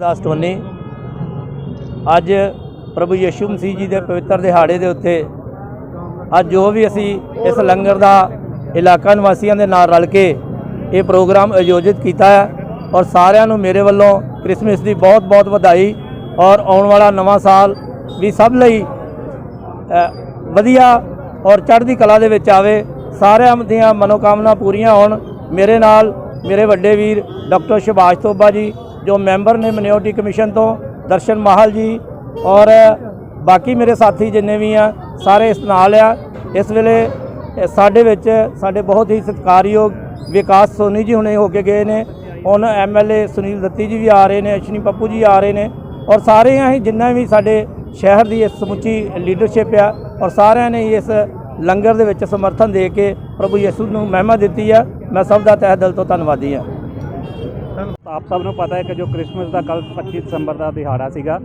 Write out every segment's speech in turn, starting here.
ਦਾਸ Tony ਅੱਜ ਪ੍ਰਭੂ ਯਿਸੂ ਮਸੀਹ ਜੀ ਦੇ ਪਵਿੱਤਰ ਦਿਹਾੜੇ ਦੇ ਉੱਤੇ ਅੱਜ ਜੋ ਵੀ ਅਸੀਂ ਇਸ ਲੰਗਰ ਦਾ ਇਲਾਕਾ ਨਿਵਾਸੀਆਂ ਦੇ ਨਾਲ ਰਲ ਕੇ ਇਹ ਪ੍ਰੋਗਰਾਮ ਆਯੋਜਿਤ ਕੀਤਾ ਹੈ ਔਰ ਸਾਰਿਆਂ ਨੂੰ ਮੇਰੇ ਵੱਲੋਂ ਕ੍ਰਿਸਮਸ ਦੀ ਬਹੁਤ-ਬਹੁਤ ਵਧਾਈ ਔਰ ਆਉਣ ਵਾਲਾ ਨਵਾਂ ਸਾਲ ਵੀ ਸਭ ਲਈ ਵਧੀਆ ਔਰ ਚੜ੍ਹਦੀ ਕਲਾ ਦੇ ਵਿੱਚ ਆਵੇ। ਸਾਰਿਆਂ ਦੀਆਂ ਮਨੋਕਾਮਨਾ ਪੂਰੀਆਂ ਹੋਣ। ਮੇਰੇ ਨਾਲ ਮੇਰੇ ਵੱਡੇ ਵੀਰ ਡਾਕਟਰ ਸੁਭਾਸ਼ ਤੋਬਾ ਜੀ ਜੋ ਮੈਂਬਰ ਨੇ ਮਿਨਿਓਰਟੀ ਕਮਿਸ਼ਨ ਤੋਂ, ਦਰਸ਼ਨ ਮਾਹਲ ਜੀ ਔਰ ਬਾਕੀ ਮੇਰੇ ਸਾਥੀ ਜਿੰਨੇ ਵੀ ਆ, ਸਾਰੇ ਇਸ ਨਾਲ ਆ। ਇਸ ਵੇਲੇ ਸਾਡੇ ਵਿੱਚ ਸਾਡੇ ਬਹੁਤ ਹੀ ਸਤਿਕਾਰਯੋਗ ਵਿਕਾਸ ਸੋਨੀ ਜੀ ਹੁਣੇ ਹੋ ਕੇ ਗਏ ਨੇ। ਹੁਣ ਐਮਐਲਏ ਸੁਨੀਲ ਦੱਤੀ ਜੀ ਵੀ ਆ ਰਹੇ ਨੇ, ਅਸ਼ਨੀ ਪੱਪੂ ਜੀ ਆ ਰਹੇ ਨੇ ਔਰ ਸਾਰੇ ਹੀ ਜਿੰਨਾ ਵੀ ਸਾਡੇ ਸ਼ਹਿਰ ਦੀ ਇਸ ਸਮੁੱਚੀ ਲੀਡਰਸ਼ਿਪ ਆ ਔਰ ਸਾਰਿਆਂ ਨੇ ਇਸ ਲੰਗਰ ਦੇ ਵਿੱਚ ਸਮਰਥਨ ਦੇ ਕੇ ਪ੍ਰਭੂ ਯਿਸੂ ਨੂੰ ਮਹਿਮਾ ਦਿੱਤੀ ਆ। ਮੈਂ ਸਭ ਦਾ ਤਹਿ ਦਿਲ ਤੋਂ ਧੰਨਵਾਦੀ ਆ। ਆਪ ਸਭ ਨੂੰ ਪਤਾ ਹੈ ਕਿ ਜੋ ਕ੍ਰਿਸਮਸ ਦਾ ਕੱਲ 25 ਦਸੰਬਰ ਦਾ ਦਿਹਾੜਾ ਸੀਗਾ,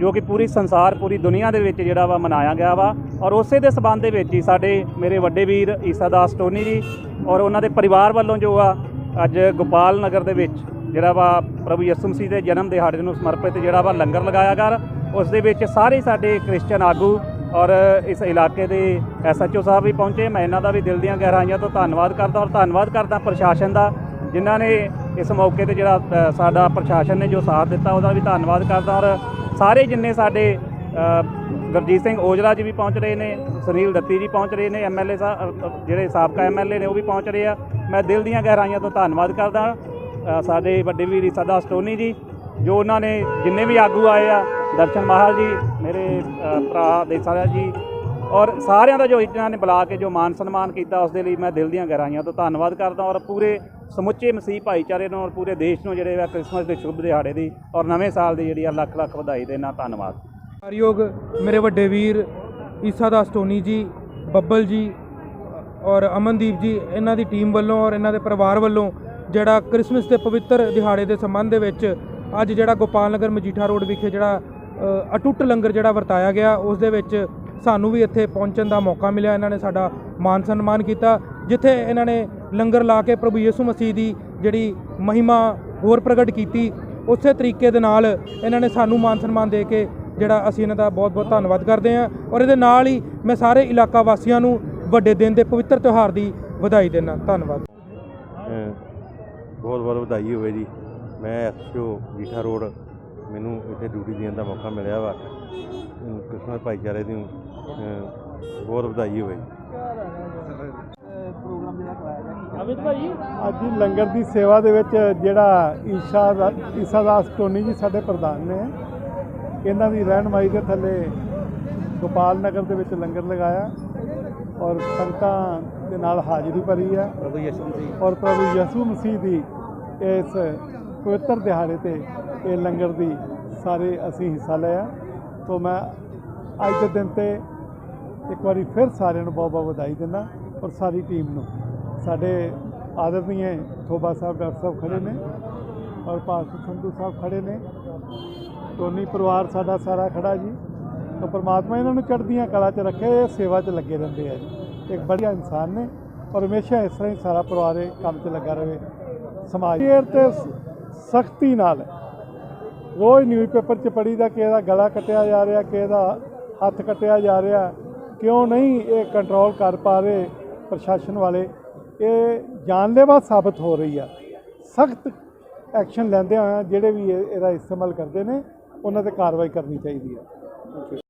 ਜੋ- ਕਿ ਪੂਰੀ ਸੰਸਾਰ, ਪੂਰੀ ਦੁਨੀਆ ਦੇ ਵਿੱਚ ਜਿਹੜਾ ਵਾ ਮਨਾਇਆ ਗਿਆ ਵਾ। ਔਰ ਉਸੇ ਦੇ ਸਬੰਧ ਦੇ ਵਿੱਚ ਹੀ ਸਾਡੇ ਮੇਰੇ ਵੱਡੇ ਵੀਰ ਈਸਾ ਦਾਸ ਟੋਨੀ ਜੀ ਔਰ ਉਹਨਾਂ ਦੇ ਪਰਿਵਾਰ ਵੱਲੋਂ ਜੋ ਆ, ਅੱਜ ਗੋਪਾਲ ਨਗਰ ਦੇ ਵਿੱਚ ਜਿਹੜਾ ਵਾ ਪ੍ਰਭੂ ਯਿਸੂ ਮਸੀਹ ਦੇ ਜਨਮ ਦਿਹਾੜੇ ਨੂੰ ਸਮਰਪਿਤ ਜਿਹੜਾ ਵਾ ਲੰਗਰ ਲਗਾਇਆ ਕਰ ਉਸ ਦੇ ਵਿੱਚ ਸਾਰੇ ਸਾਡੇ ਕ੍ਰਿਸਚੀਅਨ ਆਗੂ ਔਰ ਇਸ ਇਲਾਕੇ ਦੇ ਐਸਐਚਓ ਸਾਹਿਬ ਵੀ ਪਹੁੰਚੇ। ਮੈਂ ਇਹਨਾਂ ਦਾ ਵੀ ਦਿਲ ਦੀਆਂ ਗਹਿਰਾਈਆਂ ਤੋਂ ਧੰਨਵਾਦ ਕਰਦਾ ਔਰ ਧੰਨਵਾਦ ਕਰਦਾ ਪ੍ਰਸ਼ਾਸਨ ਦਾ, ਜਿਨ੍ਹਾਂ ਨੇ ਇਸ ਮੌਕੇ ਤੇ ਜਿਹੜਾ ਸਾਡਾ ਪ੍ਰਸ਼ਾਸਨ ਨੇ ਜੋ ਸਾਥ ਦਿੱਤਾ ਉਹਦਾ ਵੀ ਧੰਨਵਾਦ ਕਰਦਾ। ਔਰ ਸਾਰੇ ਜਿੰਨੇ ਸਾਡੇ ਗੁਰਜੀਤ ਸਿੰਘ ਔਜਲਾ ਜੀ ਵੀ ਪਹੁੰਚ ਰਹੇ ਨੇ ਸੁਨੀਲ ਦੱਤੀ ਜੀ ਪਹੁੰਚ ਰਹੇ ਨੇ ਐਮਐਲਏ ਸਾਹਿਬ ਜਿਹੜੇ ਸਾਬਕਾ ਐਮਐਲਏ ਨੇ ਉਹ ਵੀ ਪਹੁੰਚ ਰਹੇ ਆ। ਮੈਂ ਦਿਲ ਦੀਆਂ ਗਹਿਰਾਈਆਂ ਤੋਂ ਧੰਨਵਾਦ ਕਰਦਾ। ਸਾਡੇ ਵੱਡੇ ਵੀਰ ਸਦਾ ਸਟੋਨੀ ਜੀ ਜੋ ਉਹਨਾਂ ਨੇ ਜਿੰਨੇ ਵੀ ਆਗੂ ਆਏ ਆ ਦਰਸ਼ਨ ਮਾਹਲ ਜੀ ਮੇਰੇ ਅ, ਭਰਾ ਦੇਸਾਰਾ ਜੀ ਔਰ ਸਾਰਿਆਂ ਦਾ ਜੋ ਇਹਨਾਂ ਨੇ ਬੁਲਾ ਕੇ ਜੋ ਮਾਨ ਸਨਮਾਨ ਕੀਤਾ ਉਸ ਦੇ ਲਈ ਮੈਂ ਦਿਲ ਦੀਆਂ ਗਹਿਰਾਈਆਂ ਤੋਂ ਧੰਨਵਾਦ ਕਰਦਾ। ਔਰ ਪੂਰੇ ਸਮੁੱਚੇ ਮਸੀਹ ਭਾਈਚਾਰੇ ਨੂੰ ਔਰ ਪੂਰੇ ਦੇਸ਼ ਨੂੰ ਜਿਹੜੇ ਆ ਕ੍ਰਿਸਮਸ ਦੇ ਸ਼ੁਭ ਦਿਹਾੜੇ ਦੀ ਔਰ ਨਵੇਂ ਸਾਲ ਦੀ ਜਿਹੜੀ ਆ ਲੱਖ ਲੱਖ ਵਧਾਈ ਦੇਣਾ ਧੰਨਵਾਦ। ਕਾਰਯੋਗ ਮੇਰੇ ਵੱਡੇ ਵੀਰ ਈਸਾ ਦਾਸ ਟੋਨੀ ਜੀ, ਬੱਬਲ ਜੀ ਔਰ ਅਮਨਦੀਪ ਜੀ, ਇਹਨਾਂ ਦੀ ਟੀਮ ਵੱਲੋਂ ਔਰ ਇਹਨਾਂ ਦੇ ਪਰਿਵਾਰ ਵੱਲੋਂ ਜਿਹੜਾ ਕ੍ਰਿਸਮਸ ਦੇ ਪਵਿੱਤਰ ਦਿਹਾੜੇ ਦੇ ਸੰਬੰਧ ਦੇ ਵਿੱਚ ਅੱਜ ਜਿਹੜਾ ਗੋਪਾਲ ਨਗਰ ਮਜੀਠਾ ਰੋਡ ਵਿਖੇ ਜਿਹੜਾ ਅਟੁੱਟ ਲੰਗਰ ਜਿਹੜਾ ਵਰਤਾਇਆ ਗਿਆ, ਉਸ ਦੇ ਵਿੱਚ ਸਾਨੂੰ ਵੀ ਇੱਥੇ ਪਹੁੰਚਣ ਦਾ ਮੌਕਾ ਮਿਲਿਆ। ਇਹਨਾਂ ਨੇ ਸਾਡਾ ਮਾਨ ਸਨਮਾਨ ਕੀਤਾ, ਜਿੱਥੇ ਇਹਨਾਂ ਨੇ ਲੰਗਰ ਲਾ ਕੇ ਪ੍ਰਭੂ ਯਿਸੂ ਮਸੀਹ ਦੀ ਜਿਹੜੀ ਮਹਿਮਾ ਹੋਰ ਪ੍ਰਗਟ ਕੀਤੀ, ਉਸੇ ਤਰੀਕੇ ਦੇ ਨਾਲ ਇਹਨਾਂ ਨੇ ਸਾਨੂੰ ਮਾਨ ਸਨਮਾਨ ਦੇ ਕੇ ਜਿਹੜਾ ਅਸੀਂ ਇਹਨਾਂ ਦਾ ਬਹੁਤ-ਬਹੁਤ ਧੰਨਵਾਦ ਕਰਦੇ ਹਾਂ ਔਰ ਇਹਦੇ ਨਾਲ ਹੀ ਮੈਂ ਸਾਰੇ ਇਲਾਕਾ ਵਾਸੀਆਂ ਨੂੰ ਵੱਡੇ ਦਿਨ ਦੇ ਪਵਿੱਤਰ ਤਿਉਹਾਰ ਦੀ ਵਧਾਈ ਦਿੰਦਾ। ਧੰਨਵਾਦ। ਬਹੁਤ ਬਹੁਤ ਵਧਾਈ ਹੋਵੇ ਜੀ। ਮੈਂ ਐਸਓ ਜੀਠਾ ਰੋਡ ਮੈਨੂੰ ਇੱਥੇ ਡਿਊਟੀ ਦੇਣ ਦਾ ਮੌਕਾ ਮਿਲਿਆ ਵਾ। ਅਮ ਭਾਈਚਾਰੇ ਦੀ ਬਹੁਤ ਵਧਾਈ ਹੋਵੇ। ਅੱਜ ਹੀ ਲੰਗਰ ਦੀ ਸੇਵਾ ਦੇ ਵਿੱਚ ਜਿਹੜਾ ਈਸ਼ਾ ਦਾ ਈਸਾ ਦਾਸ ਟੋਨੀ ਜੀ ਸਾਡੇ ਪ੍ਰਧਾਨ ਨੇ। ਇਹਨਾਂ ਦੀ ਰਹਿਨਮਾਈ ਦੇ ਥੱਲੇ ਗੋਪਾਲ ਨਗਰ ਦੇ ਵਿੱਚ ਲੰਗਰ ਲਗਾਇਆ ਔਰ ਸੰਗਤਾਂ ਦੇ ਨਾਲ ਹਾਜ਼ਰੀ ਭਰੀ ਹੈ। ਪ੍ਰਭੂ ਯਿਸੂ ਮਸੀਹ। ਔਰ ਪ੍ਰਭੂ ਯਿਸੂ ਮਸੀਹ ਦੀ ਇਸ ਪਵਿੱਤਰ ਦਿਹਾੜੇ ਤੇ ਇਹ ਲੰਗਰ ਦੀ ਸਾਰੇ ਅਸੀਂ ਹਿੱਸਾ ਲਿਆ। ਤੋਂ ਮੈਂ ਅੱਜ ਦੇ ਦਿਨ ਤੇ ਇੱਕ ਵਾਰੀ ਫਿਰ ਸਾਰਿਆਂ ਨੂੰ ਬਹੁਤ ਬਹੁਤ ਵਧਾਈ ਦਿੰਦਾ। ਔਰ ਸਾਰੀ ਟੀਮ ਨੂੰ। ਸਾਡੇ ਆਦਰਨੀਏ ਥੋਬਾ ਸਾਹਿਬ, ਡਾਕਟਰ ਸਾਹਿਬ ਖੜੇ ਨੇ ਔਰ ਪਾਸਟਰ ਸੰਧੂ ਸਾਹਿਬ ਖੜੇ ਨੇ। ਟੋਨੀ ਪਰਿਵਾਰ ਸਾਡਾ ਸਾਰਾ ਖੜਾ ਜੀ। ਤਾਂ ਪ੍ਰਮਾਤਮਾ ਇਹਨਾਂ ਨੂੰ ਚੜ੍ਹਦੀਆਂ ਕਲਾ 'ਚ ਰੱਖੇ, ਇਹ ਸੇਵਾ 'ਚ ਲੱਗੇ ਰਹਿੰਦੇ ਆ ਜੀ। ਇੱਕ ਵਧੀਆ ਇਨਸਾਨ ਨੇ ਔਰ ਹਮੇਸ਼ਾ ਇਸ ਤਰ੍ਹਾਂ ਹੀ ਸਾਰਾ ਪਰਿਵਾਰ ਇਹ ਕੰਮ 'ਚ ਲੱਗਾ ਰਹੇ। ਸਮਾਜ ਕੇਅਰ ਤੇ ਸਖਤੀ ਨਾਲ ਰੋਜ਼ ਨਿਊਜ਼ਪੇਪਰ 'ਚ ਪੜੀਦਾ ਕਿ ਇਹਦਾ ਗਲਾ ਕੱਟਿਆ ਜਾ ਰਿਹਾ ਕਿ ਇਹਦਾ ਹੱਥ ਕੱਟਿਆ ਜਾ ਰਿਹਾ, ਕਿਉਂ ਨਹੀਂ ਇਹ ਕੰਟਰੋਲ ਕਰ ਪਾ ਰਹੇ। ਪ੍ਰਸ਼ਾਸਨ ਵਾਲੇ, ਇਹ ਜਾਨਲੇਵਾ ਸਾਬਤ ਹੋ ਰਹੀ ਆ। ਸਖਤ ਐਕਸ਼ਨ ਲੈਂਦੇ ਹੋਏ ਜਿਹੜੇ ਵੀ ਇਹਦਾ ਇਸਤੇਮਾਲ ਕਰਦੇ ਨੇ, ਉਹਨਾਂ ਤੇ ਕਾਰਵਾਈ ਕਰਨੀ ਚਾਹੀਦੀ ਹੈ